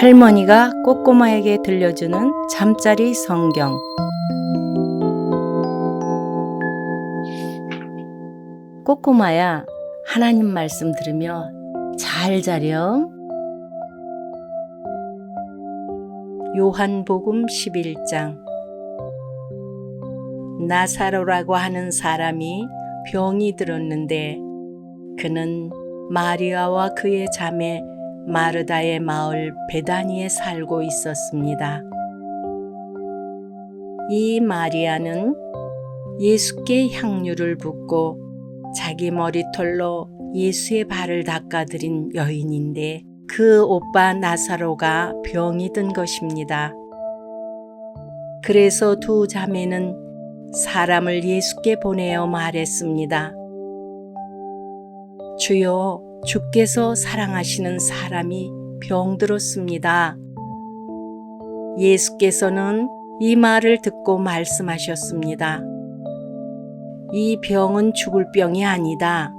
할머니가 꼬꼬마에게 들려주는 잠자리 성경. 꼬꼬마야, 하나님 말씀 들으며 잘 자렴. 요한복음 11장 나사로라고 하는 사람이 병이 들었는데 그는 마리아와 그의 자매 마르다의 마을 베다니에 살고 있었습니다. 이 마리아는 예수께 향유를 붓고 자기 머리털로 예수의 발을 닦아드린 여인인데 그 오빠 나사로가 병이 든 것입니다. 그래서 두 자매는 사람을 예수께 보내어 말했습니다. 주여, 주께서 사랑하시는 사람이 병들었습니다. 예수께서는 이 말을 듣고 말씀하셨습니다. 이 병은 죽을 병이 아니다.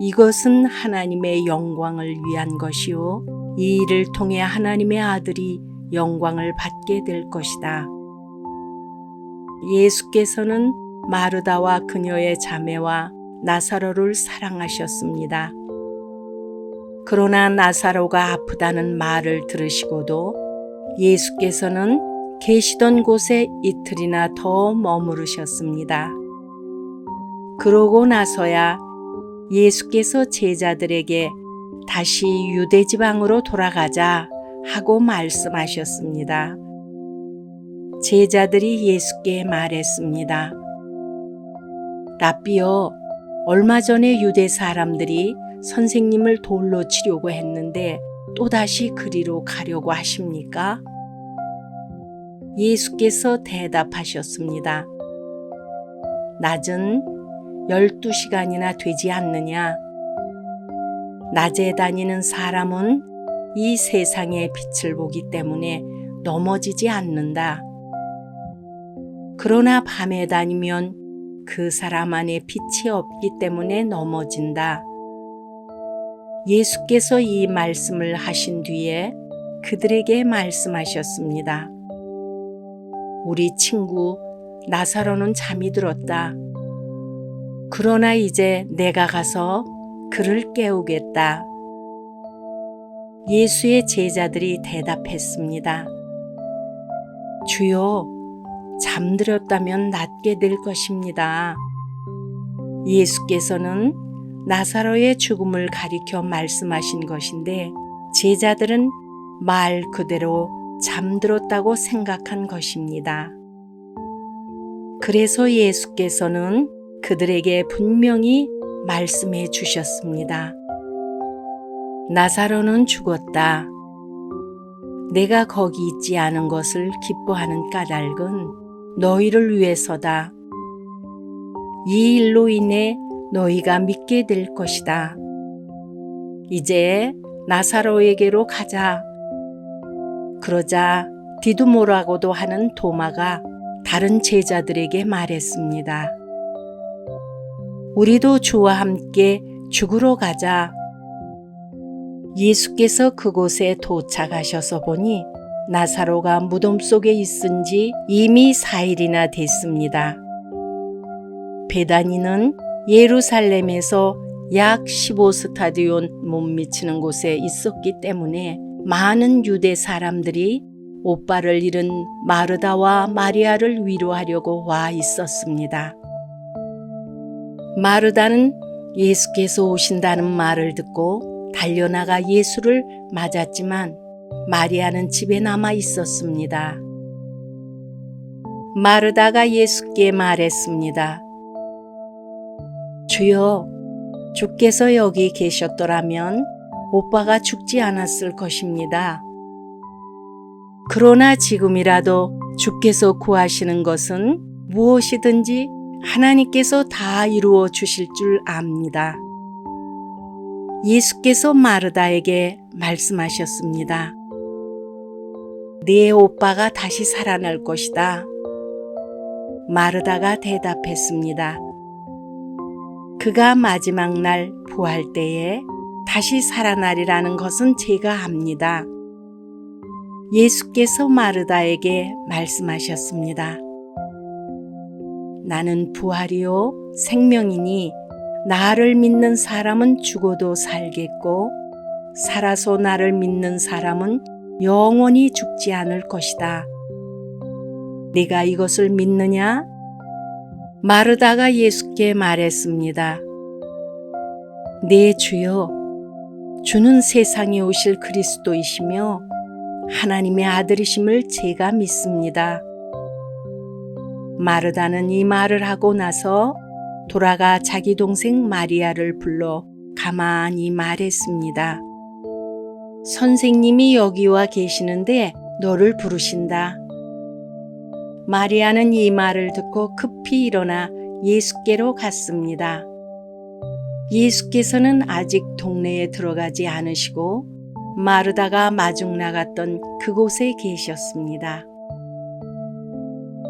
이것은 하나님의 영광을 위한 것이요. 이 일을 통해 하나님의 아들이 영광을 받게 될 것이다. 예수께서는 마르다와 그녀의 자매와 나사로를 사랑하셨습니다. 그러나 나사로가 아프다는 말을 들으시고도 예수께서는 계시던 곳에 이틀이나 더 머무르셨습니다. 그러고 나서야 예수께서 제자들에게 다시 유대 지방으로 돌아가자 하고 말씀하셨습니다. 제자들이 예수께 말했습니다. 라비여, 얼마 전에 유대 사람들이 선생님을 돌로 치려고 했는데 또다시 그리로 가려고 하십니까? 예수께서 대답하셨습니다. 낮은 12시간이나 되지 않느냐? 낮에 다니는 사람은 이 세상의 빛을 보기 때문에 넘어지지 않는다. 그러나 밤에 다니면 그 사람 안에 빛이 없기 때문에 넘어진다. 예수께서 이 말씀을 하신 뒤에 그들에게 말씀하셨습니다. 우리 친구 나사로는 잠이 들었다. 그러나 이제 내가 가서 그를 깨우겠다. 예수의 제자들이 대답했습니다. 주여, 잠들었다면 낫게 될 것입니다. 예수께서는 나사로의 죽음을 가리켜 말씀하신 것인데 제자들은 말 그대로 잠들었다고 생각한 것입니다. 그래서 예수께서는 그들에게 분명히 말씀해 주셨습니다. 나사로는 죽었다. 내가 거기 있지 않은 것을 기뻐하는 까닭은 너희를 위해서다. 이 일로 인해 너희가 믿게 될 것이다. 이제 나사로에게로 가자. 그러자 디두모라고도 하는 도마가 다른 제자들에게 말했습니다. 우리도 주와 함께 죽으러 가자. 예수께서 그곳에 도착하셔서 보니 나사로가 무덤 속에 있은 지 이미 4일이나 됐습니다. 베다니는 예루살렘에서 약 15스타디온 못 미치는 곳에 있었기 때문에 많은 유대 사람들이 오빠를 잃은 마르다와 마리아를 위로하려고 와 있었습니다. 마르다는 예수께서 오신다는 말을 듣고 달려나가 예수를 맞았지만 마리아는 집에 남아 있었습니다. 마르다가 예수께 말했습니다. 주여, 주께서 여기 계셨더라면 오빠가 죽지 않았을 것입니다. 그러나 지금이라도 주께서 구하시는 것은 무엇이든지 하나님께서 다 이루어 주실 줄 압니다. 예수께서 마르다에게 말씀하셨습니다. 네 오빠가 다시 살아날 것이다. 마르다가 대답했습니다. 그가 마지막 날 부활 때에 다시 살아나리라는 것은 제가 압니다. 예수께서 마르다에게 말씀하셨습니다. 나는 부활이요 생명이니 나를 믿는 사람은 죽어도 살겠고 살아서 나를 믿는 사람은 영원히 죽지 않을 것이다. 네가 이것을 믿느냐? 마르다가 예수께 말했습니다. 네 주여, 주는 세상에 오실 그리스도이시며 하나님의 아들이심을 제가 믿습니다. 마르다는 이 말을 하고 나서 돌아가 자기 동생 마리아를 불러 가만히 말했습니다. 선생님이 여기 와 계시는데 너를 부르신다. 마리아는 이 말을 듣고 급히 일어나 예수께로 갔습니다. 예수께서는 아직 동네에 들어가지 않으시고 마르다가 마중 나갔던 그곳에 계셨습니다.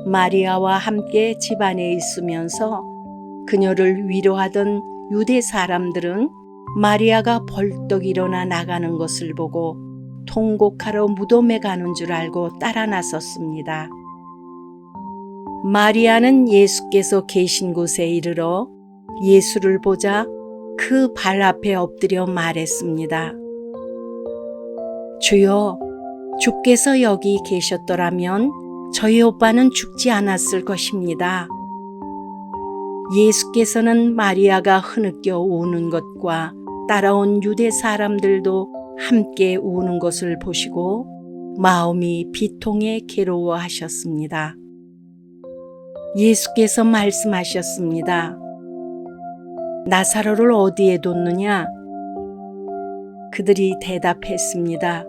마리아와 함께 집안에 있으면서 그녀를 위로하던 유대 사람들은 마리아가 벌떡 일어나 나가는 것을 보고 통곡하러 무덤에 가는 줄 알고 따라 나섰습니다. 마리아는 예수께서 계신 곳에 이르러 예수를 보자 그 발 앞에 엎드려 말했습니다. 주여, 주께서 여기 계셨더라면 저희 오빠는 죽지 않았을 것입니다. 예수께서는 마리아가 흐느껴 우는 것과 따라온 유대 사람들도 함께 우는 것을 보시고 마음이 비통해 괴로워하셨습니다. 예수께서 말씀하셨습니다. 나사로를 어디에 뒀느냐? 그들이 대답했습니다.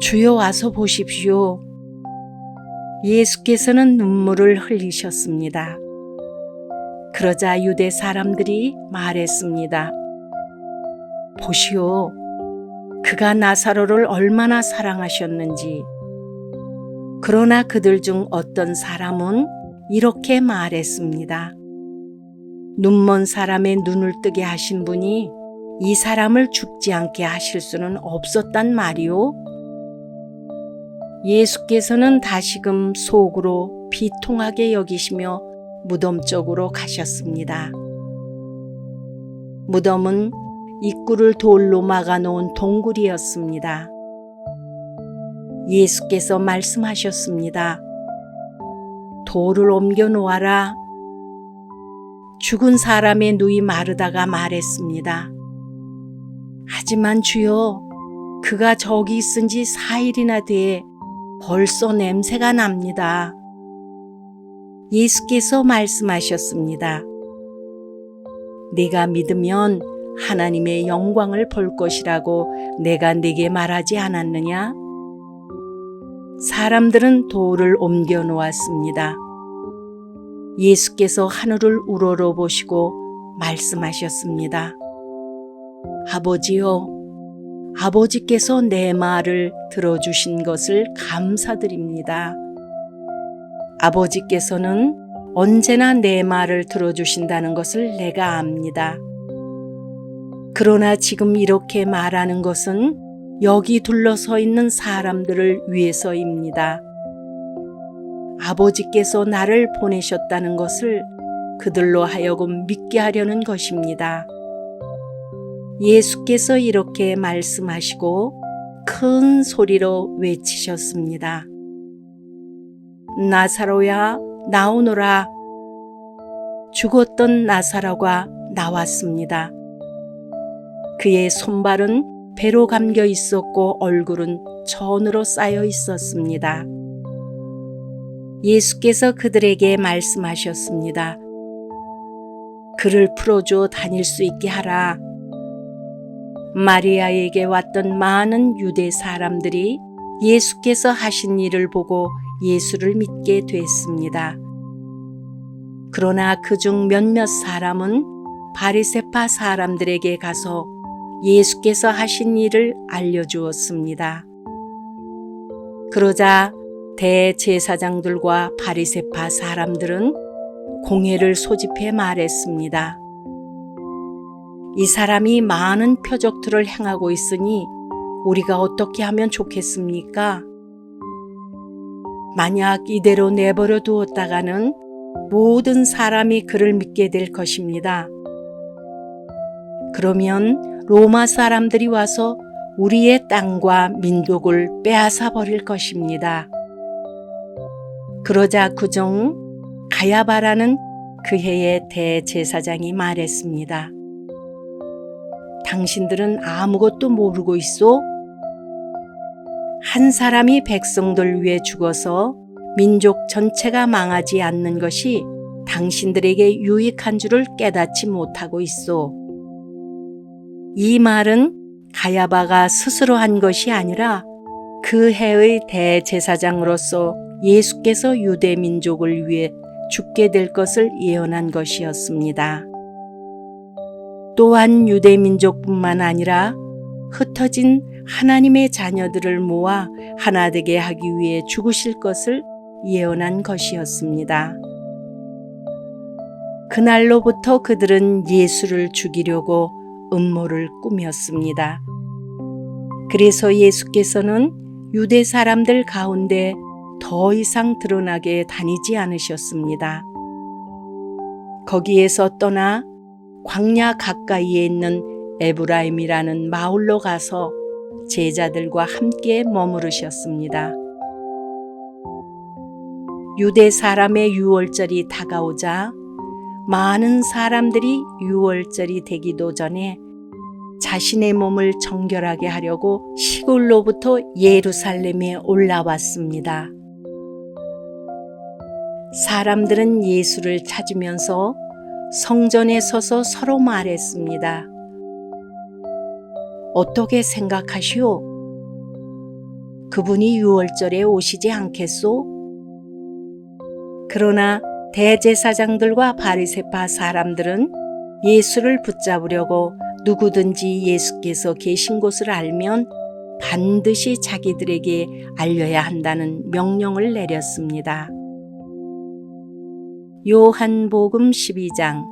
주여 와서 보십시오. 예수께서는 눈물을 흘리셨습니다. 그러자 유대 사람들이 말했습니다. 보시오. 그가 나사로를 얼마나 사랑하셨는지. 그러나 그들 중 어떤 사람은 이렇게 말했습니다. 눈먼 사람의 눈을 뜨게 하신 분이 이 사람을 죽지 않게 하실 수는 없었단 말이오. 예수께서는 다시금 속으로 비통하게 여기시며 무덤 쪽으로 가셨습니다. 무덤은 입구를 돌로 막아놓은 동굴이었습니다. 예수께서 말씀하셨습니다. 돌을 옮겨 놓아라. 죽은 사람의 누이 마르다가 말했습니다. 하지만 주여, 그가 저기 있은 지 4일이나 돼 벌써 냄새가 납니다. 예수께서 말씀하셨습니다. 네가 믿으면 하나님의 영광을 볼 것이라고 내가 네게 말하지 않았느냐? 사람들은 돌을 옮겨 놓았습니다. 예수께서 하늘을 우러러 보시고 말씀하셨습니다. 아버지요, 아버지께서 내 말을 들어주신 것을 감사드립니다. 아버지께서는 언제나 내 말을 들어주신다는 것을 내가 압니다. 그러나 지금 이렇게 말하는 것은 여기 둘러서 있는 사람들을 위해서입니다. 아버지께서 나를 보내셨다는 것을 그들로 하여금 믿게 하려는 것입니다. 예수께서 이렇게 말씀하시고 큰 소리로 외치셨습니다. 나사로야, 나오너라. 죽었던 나사로가 나왔습니다. 그의 손발은 배로 감겨 있었고 얼굴은 전으로 쌓여 있었습니다. 예수께서 그들에게 말씀하셨습니다. 그를 풀어줘 다닐 수 있게 하라. 마리아에게 왔던 많은 유대 사람들이 예수께서 하신 일을 보고 예수를 믿게 됐습니다. 그러나 그중 몇몇 사람은 바리세파 사람들에게 가서 예수께서 하신 일을 알려주었습니다. 그러자 대제사장들과 바리세파 사람들은 공회를 소집해 말했습니다. 이 사람이 많은 표적들을 행하고 있으니 우리가 어떻게 하면 좋겠습니까? 만약 이대로 내버려 두었다가는 모든 사람이 그를 믿게 될 것입니다. 그러면 로마 사람들이 와서 우리의 땅과 민족을 빼앗아 버릴 것입니다. 그러자 구정 가야바라는 그 해의 대제사장이 말했습니다. 당신들은 아무것도 모르고 있어? 한 사람이 백성들 위해 죽어서 민족 전체가 망하지 않는 것이 당신들에게 유익한 줄을 깨닫지 못하고 있어. 이 말은 가야바가 스스로 한 것이 아니라 그 해의 대제사장으로서 예수께서 유대 민족을 위해 죽게 될 것을 예언한 것이었습니다. 또한 유대 민족뿐만 아니라 흩어진 하나님의 자녀들을 모아 하나 되게 하기 위해 죽으실 것을 예언한 것이었습니다. 그날로부터 그들은 예수를 죽이려고 음모를 꾸몄습니다. 그래서 예수께서는 유대 사람들 가운데 더 이상 드러나게 다니지 않으셨습니다. 거기에서 떠나 광야 가까이에 있는 에브라임이라는 마을로 가서 제자들과 함께 머무르셨습니다. 유대 사람의 유월절이 다가오자 많은 사람들이 유월절이 되기도 전에 자신의 몸을 정결하게 하려고 시골로부터 예루살렘에 올라왔습니다. 사람들은 예수를 찾으면서 성전에 서서 서로 말했습니다. 어떻게 생각하시오? 그분이 유월절에 오시지 않겠소? 그러나 대제사장들과 바리새파 사람들은 예수를 붙잡으려고 누구든지 예수께서 계신 곳을 알면 반드시 자기들에게 알려야 한다는 명령을 내렸습니다. 요한복음 12장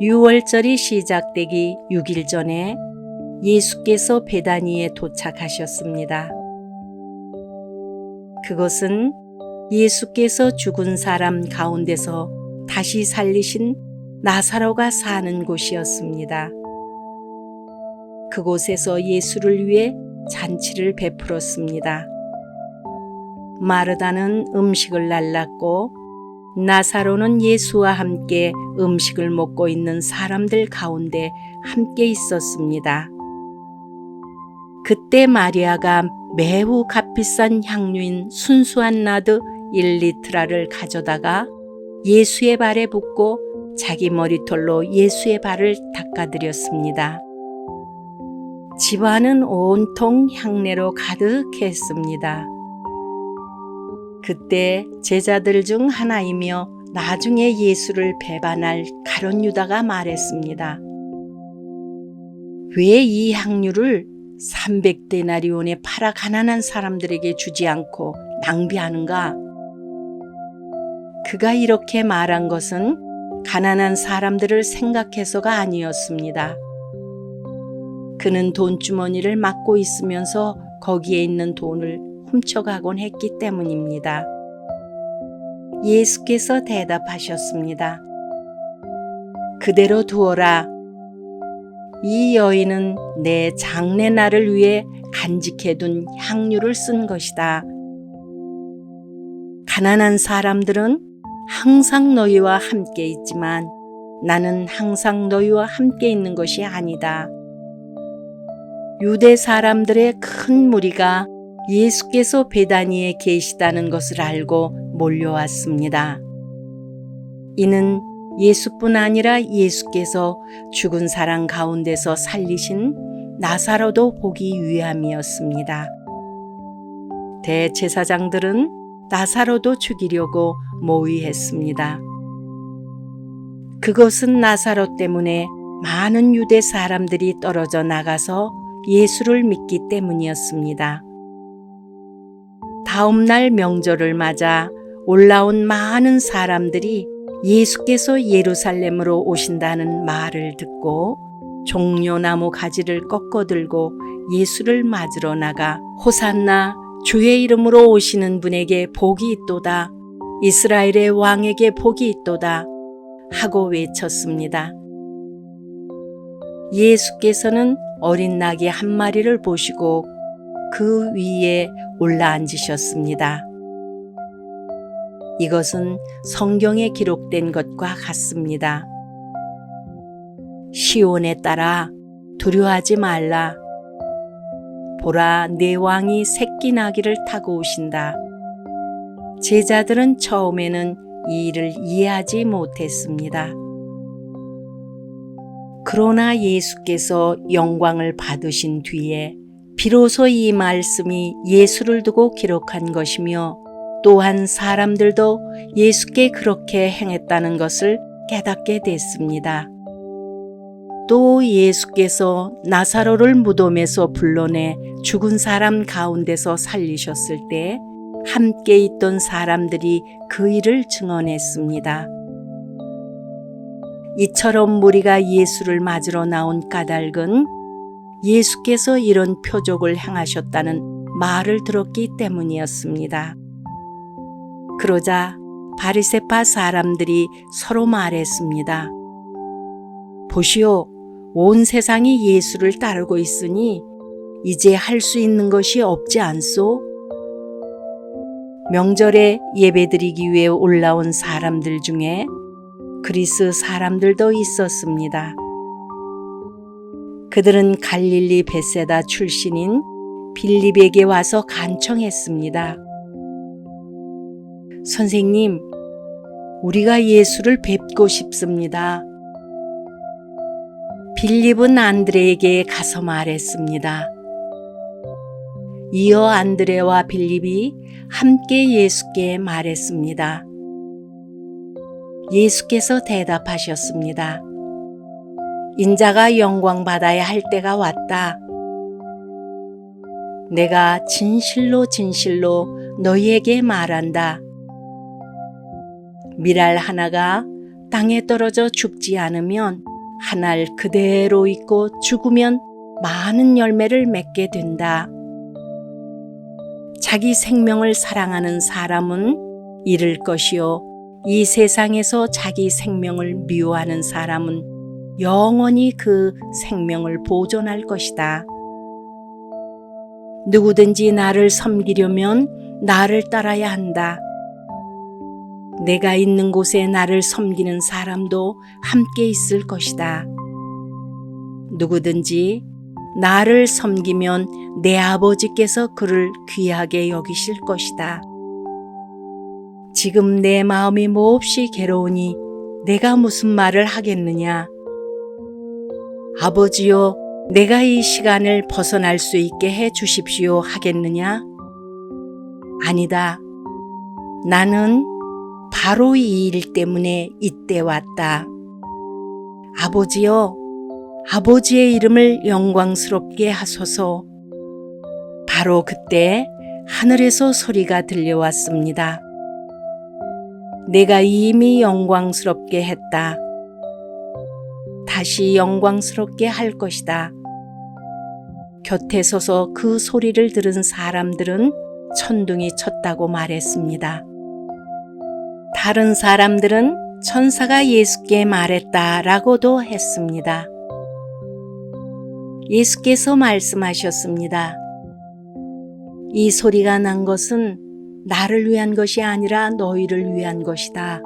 6월절이 시작되기 6일 전에 예수께서 베다니에 도착하셨습니다. 그것은 예수께서 죽은 사람 가운데서 다시 살리신 나사로가 사는 곳이었습니다. 그곳에서 예수를 위해 잔치를 베풀었습니다. 마르다는 음식을 날랐고 나사로는 예수와 함께 음식을 먹고 있는 사람들 가운데 함께 있었습니다. 그때 마리아가 매우 값비싼 향유인 순수한 나드 1리트라를 가져다가 예수의 발에 붓고 자기 머리털로 예수의 발을 닦아드렸습니다. 집안은 온통 향내로 가득했습니다. 그때 제자들 중 하나이며 나중에 예수를 배반할 가론 유다가 말했습니다. 왜 이 향유를 300데나리온에 팔아 가난한 사람들에게 주지 않고 낭비하는가? 그가 이렇게 말한 것은 가난한 사람들을 생각해서가 아니었습니다. 그는 돈주머니를 막고 있으면서 거기에 있는 돈을 훔쳐가곤 했기 때문입니다. 예수께서 대답하셨습니다. 그대로 두어라. 이 여인은 내 장례날을 위해 간직해둔 향유를 쓴 것이다. 가난한 사람들은 항상 너희와 함께 있지만 나는 항상 너희와 함께 있는 것이 아니다. 유대 사람들의 큰 무리가 예수께서 베다니에 계시다는 것을 알고 몰려왔습니다. 이는 예수뿐 아니라 예수께서 죽은 사람 가운데서 살리신 나사로도 보기 위함이었습니다. 대제사장들은 나사로도 죽이려고 모의했습니다. 그것은 나사로 때문에 많은 유대 사람들이 떨어져 나가서 예수를 믿기 때문이었습니다. 다음 날 명절을 맞아 올라온 많은 사람들이 예수께서 예루살렘으로 오신다는 말을 듣고 종려나무 가지를 꺾어 들고 예수를 맞으러 나가 호산나 주의 이름으로 오시는 분에게 복이 있도다. 이스라엘의 왕에게 복이 있도다. 하고 외쳤습니다. 예수께서는 어린 낙이 한 마리를 보시고 그 위에 올라앉으셨습니다. 이것은 성경에 기록된 것과 같습니다. 시온에 따라 두려워하지 말라. 보라, 내 왕이 새끼 나귀를 타고 오신다. 제자들은 처음에는 이 일을 이해하지 못했습니다. 그러나 예수께서 영광을 받으신 뒤에 비로소 이 말씀이 예수를 두고 기록한 것이며 또한 사람들도 예수께 그렇게 행했다는 것을 깨닫게 됐습니다. 또 예수께서 나사로를 무덤에서 불러내 죽은 사람 가운데서 살리셨을 때 함께 있던 사람들이 그 일을 증언했습니다. 이처럼 무리가 예수를 맞으러 나온 까닭은 예수께서 이런 표적을 행하셨다는 말을 들었기 때문이었습니다. 그러자 바리세파 사람들이 서로 말했습니다. 보시오, 온 세상이 예수를 따르고 있으니 이제 할 수 있는 것이 없지 않소? 명절에 예배드리기 위해 올라온 사람들 중에 그리스 사람들도 있었습니다. 그들은 갈릴리 베세다 출신인 빌립에게 와서 간청했습니다. 선생님, 우리가 예수를 뵙고 싶습니다. 빌립은 안드레에게 가서 말했습니다. 이어 안드레와 빌립이 함께 예수께 말했습니다. 예수께서 대답하셨습니다. 인자가 영광 받아야 할 때가 왔다. 내가 진실로 진실로 너희에게 말한다. 미랄 하나가 땅에 떨어져 죽지 않으면 한 알 그대로 있고 죽으면 많은 열매를 맺게 된다. 자기 생명을 사랑하는 사람은 잃을 것이요. 이 세상에서 자기 생명을 미워하는 사람은 영원히 그 생명을 보존할 것이다. 누구든지 나를 섬기려면 나를 따라야 한다. 내가 있는 곳에 나를 섬기는 사람도 함께 있을 것이다. 누구든지 나를 섬기면 내 아버지께서 그를 귀하게 여기실 것이다. 지금 내 마음이 몹시 괴로우니 내가 무슨 말을 하겠느냐? 아버지요, 내가 이 시간을 벗어날 수 있게 해 주십시오 하겠느냐? 아니다. 나는 바로 이 일 때문에 이때 왔다. 아버지여, 아버지의 이름을 영광스럽게 하소서. 바로 그때 하늘에서 소리가 들려왔습니다. 내가 이미 영광스럽게 했다. 다시 영광스럽게 할 것이다. 곁에 서서 그 소리를 들은 사람들은 천둥이 쳤다고 말했습니다. 다른 사람들은 천사가 예수께 말했다 라고도 했습니다. 예수께서 말씀하셨습니다. 이 소리가 난 것은 나를 위한 것이 아니라 너희를 위한 것이다.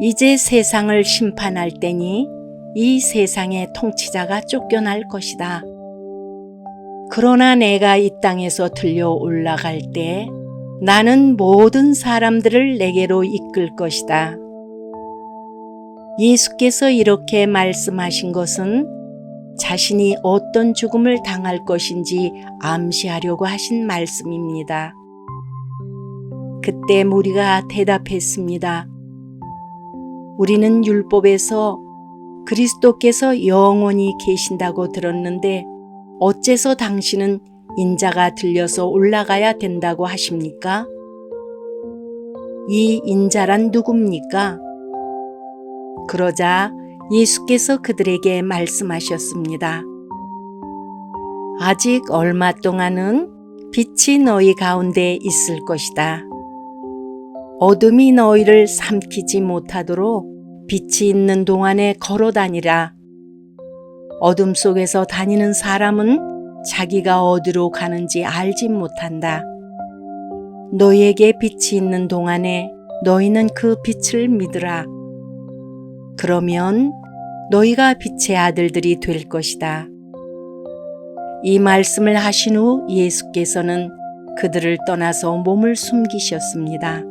이제 세상을 심판할 때니 이 세상의 통치자가 쫓겨날 것이다. 그러나 내가 이 땅에서 들려 올라갈 때 나는 모든 사람들을 내게로 이끌 것이다. 예수께서 이렇게 말씀하신 것은 자신이 어떤 죽음을 당할 것인지 암시하려고 하신 말씀입니다. 그때 무리가 대답했습니다. 우리는 율법에서 그리스도께서 영원히 계신다고 들었는데 어째서 당신은 인자가 들려서 올라가야 된다고 하십니까? 이 인자란 누굽니까? 그러자 예수께서 그들에게 말씀하셨습니다. 아직 얼마 동안은 빛이 너희 가운데 있을 것이다. 어둠이 너희를 삼키지 못하도록 빛이 있는 동안에 걸어 다니라. 어둠 속에서 다니는 사람은 자기가 어디로 가는지 알지 못한다. 너희에게 빛이 있는 동안에 너희는 그 빛을 믿으라. 그러면 너희가 빛의 아들들이 될 것이다. 이 말씀을 하신 후 예수께서는 그들을 떠나서 몸을 숨기셨습니다.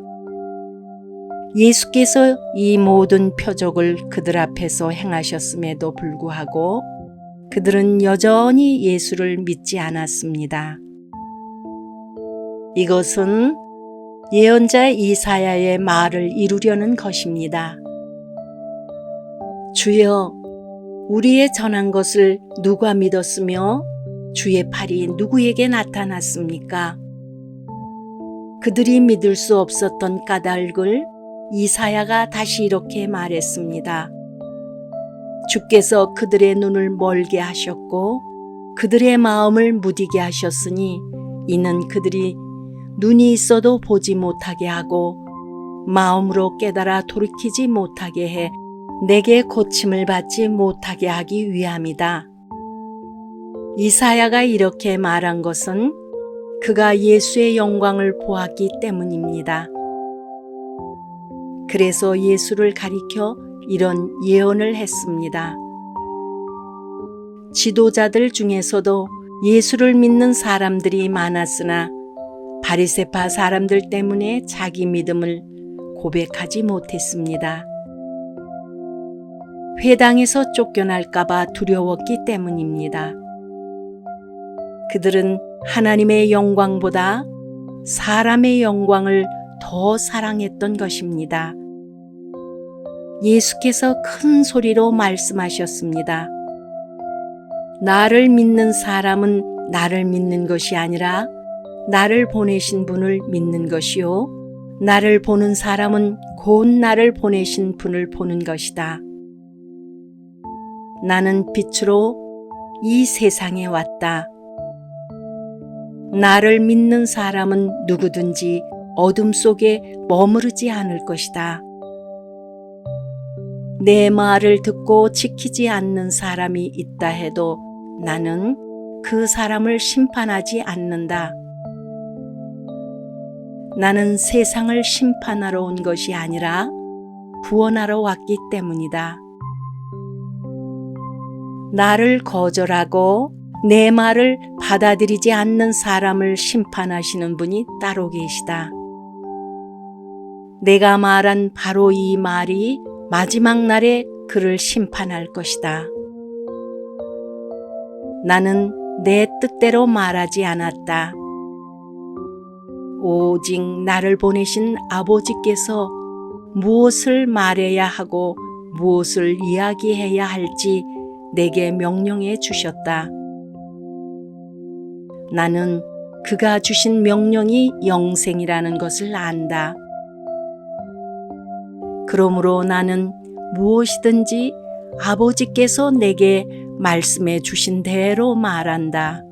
예수께서 이 모든 표적을 그들 앞에서 행하셨음에도 불구하고 그들은 여전히 예수를 믿지 않았습니다. 이것은 예언자 이사야의 말을 이루려는 것입니다. 주여, 우리의 전한 것을 누가 믿었으며 주의 팔이 누구에게 나타났습니까? 그들이 믿을 수 없었던 까닭을 이사야가 다시 이렇게 말했습니다. 주께서 그들의 눈을 멀게 하셨고 그들의 마음을 무디게 하셨으니 이는 그들이 눈이 있어도 보지 못하게 하고 마음으로 깨달아 돌이키지 못하게 해 내게 고침을 받지 못하게 하기 위함이다. 이사야가 이렇게 말한 것은 그가 예수의 영광을 보았기 때문입니다. 그래서 예수를 가리켜 이런 예언을 했습니다. 지도자들 중에서도 예수를 믿는 사람들이 많았으나 바리세파 사람들 때문에 자기 믿음을 고백하지 못했습니다. 회당에서 쫓겨날까봐 두려웠기 때문입니다. 그들은 하나님의 영광보다 사람의 영광을 더 사랑했던 것입니다. 예수께서 큰 소리로 말씀하셨습니다. 나를 믿는 사람은 나를 믿는 것이 아니라 나를 보내신 분을 믿는 것이요. 나를 보는 사람은 곧 나를 보내신 분을 보는 것이다. 나는 빛으로 이 세상에 왔다. 나를 믿는 사람은 누구든지 어둠 속에 머무르지 않을 것이다. 내 말을 듣고 지키지 않는 사람이 있다 해도 나는 그 사람을 심판하지 않는다. 나는 세상을 심판하러 온 것이 아니라 구원하러 왔기 때문이다. 나를 거절하고 내 말을 받아들이지 않는 사람을 심판하시는 분이 따로 계시다. 내가 말한 바로 이 말이 마지막 날에 그를 심판할 것이다. 나는 내 뜻대로 말하지 않았다. 오직 나를 보내신 아버지께서 무엇을 말해야 하고 무엇을 이야기해야 할지 내게 명령해 주셨다. 나는 그가 주신 명령이 영생이라는 것을 안다. 그러므로 나는 무엇이든지 아버지께서 내게 말씀해 주신 대로 말한다.